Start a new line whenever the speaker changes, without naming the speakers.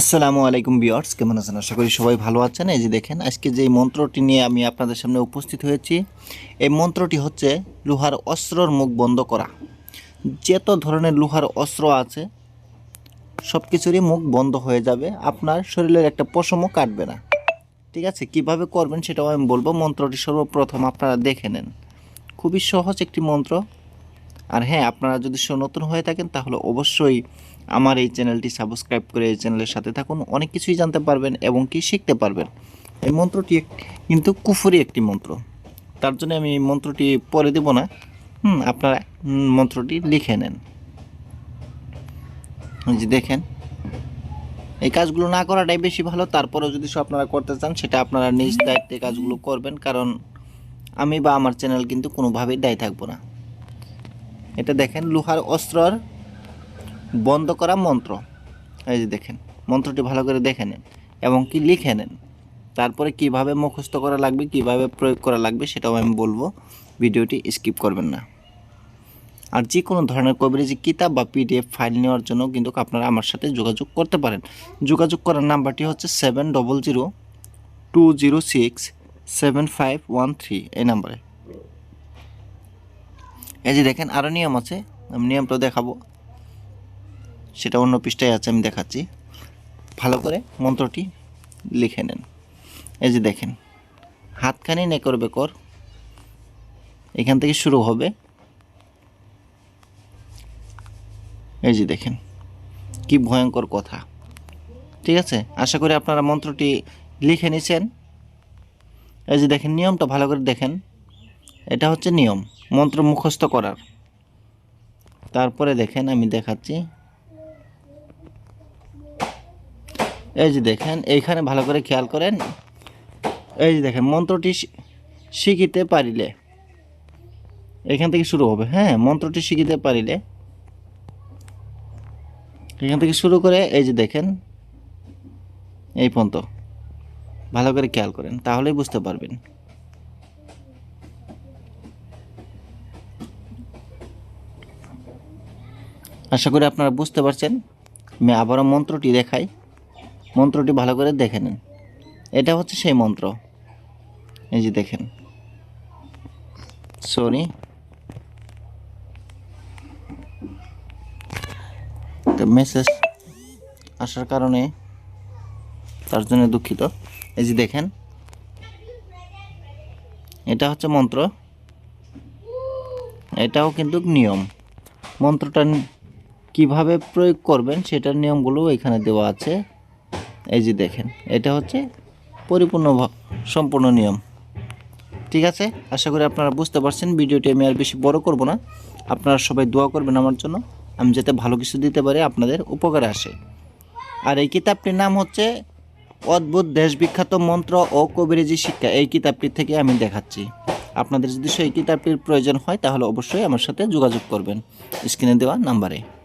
আসসালামু আলাইকুম বিয়ার্স কেমন আছেন? আশা করি সবাই ভালো আছেন। এই যে দেখেন, আজকে যে মন্ত্রটি নিয়ে আমি আপনাদের সামনে উপস্থিত হয়েছি, এই মন্ত্রটি হচ্ছে লোহার অস্ত্রর মুখ বন্ধ করা। যত ধরনের লোহার অস্ত্র আছে সব কিছুরই মুখ বন্ধ হয়ে যাবে, আপনার শরীরের একটা পশমও কাটবে না। ঠিক আছে? কীভাবে করবেন সেটাও আমি বলব। মন্ত্রটি সর্বপ্রথম আপনারা দেখে নেন। খুবই সহজ একটি মন্ত্র। আর হ্যাঁ আপনারা যদি স- নতুন হয়ে থাকেন, তাহলে অবশ্যই আমার এই চ্যানেলটি সাবস্ক্রাইব করে এই চ্যানেলের সাথে থাকুন। অনেক কিছুই জানতে পারবেন এবং কি শিখতে পারবেন। এই মন্ত্রটি কিন্তু কুফুরি একটি মন্ত্র। তার জন্য আমি এই মন্ত্রটি পরে দেব না। হুম, আপনারা মন্ত্রটি লিখে নেন। যে দেখেন, এই কাজগুলো না করাটাই বেশি ভালো। তারপরেও যদি সব আপনারা করতে চান, সেটা আপনারা নিজ দায়িত্বে কাজগুলো করবেন। কারণ আমি বা আমার চ্যানেল কিন্তু কোনোভাবেই দায়ী থাকব না। এটা দেখেন, লোহার অস্ত্রর বন্ধ করা মন্ত্র। এই যে দেখেন, মন্ত্রটি ভালো করে দেখে নেন এবং কি লিখে নেন। তারপরে কীভাবে মুখস্থ করা লাগবে, কীভাবে প্রয়োগ করা লাগবে, সেটাও আমি বলব। ভিডিওটি স্কিপ করবেন না। আর যে কোনো ধরনের কবিরাজি কিতাব বা পিডিএফ ফাইল নেওয়ার জন্য কিন্তু আপনারা আমার সাথে যোগাযোগ করতে পারেন। যোগাযোগ করার নাম্বারটি হচ্ছে seven double zero two zero six seven five one three এই নাম্বারে। এই যে দেখেন আরও নিয়ম আছে। আমি নিয়মটা দেখাবো। সেটা অন্য পৃষ্ঠায় আছে, আমি দেখাচ্ছি। ভালো করে মন্ত্রটি লিখে নেন। এই যে দেখেন, হাতখানি নেকর বেকর এখান থেকে শুরু হবে। এই যে দেখেন, কি ভয়ঙ্কর কথা। ঠিক আছে? আশা করি আপনারা মন্ত্রটি লিখে নিছেন। এই যে দেখেন, নিয়মটা ভালো করে দেখেন। এটা হচ্ছে নিয়ম, মন্ত্র মুখস্থ করার। তারপরে দেখেন আমি দেখাচ্ছি। এই যে দেখেন, এইখানে ভালো করে খেয়াল করেন। এই যে দেখেন, মন্ত্রটি শিখিতে পারিলে, এখান থেকে শুরু হবে। হ্যাঁ মন্ত্রটি শিখিতে পারিলে, এখান থেকে শুরু করে এই যে দেখেন, এই পর্যন্ত। ভালো করে খেয়াল করেন, তাহলেই বুঝতে পারবেন। আশা করি আপনারা বুঝতে পারছেন। আমি আবারও মন্ত্রটি দেখাই। মন্ত্রটি ভালো করে দেখে নেন। এটা হচ্ছে সেই মন্ত্র। এই যে দেখেন। সরি মেসেজ আসার কারণে তার জন্য দুঃখিত। এই যে দেখেন। এটা হচ্ছে মন্ত্র। এটাও কিন্তু নিয়ম। মন্ত্রটা কীভাবে প্রয়োগ করবেন সেটার নিয়মগুলো এখানে দেওয়া আছে। এই যে দেখেন, এটা হচ্ছে পরিপূর্ণ সম্পূর্ণ নিয়ম। ঠিক আছে? আশা করি আপনারা বুঝতে পারছেন। ভিডিওটি আমি আর বেশি বড় করব না। আপনারা সবাই দোয়া করবেন আমার জন্য। আমি যাতে ভালো কিছু দিতে পারি, আপনাদের উপকারে আসে। আর এই কিতাবটির নাম হচ্ছে অদ্ভুত দেশ বিখ্যাত মন্ত্র ও কবিরাজি শিক্ষা। এই কিতাবটি থেকে আমি দেখাচ্ছি। আপনাদের যদি সেই কিতাবটির প্রয়োজন হয়, তাহলে অবশ্যই আমার সাথে যোগাযোগ করবেন। স্ক্রিনে দেওয়া নাম্বারে।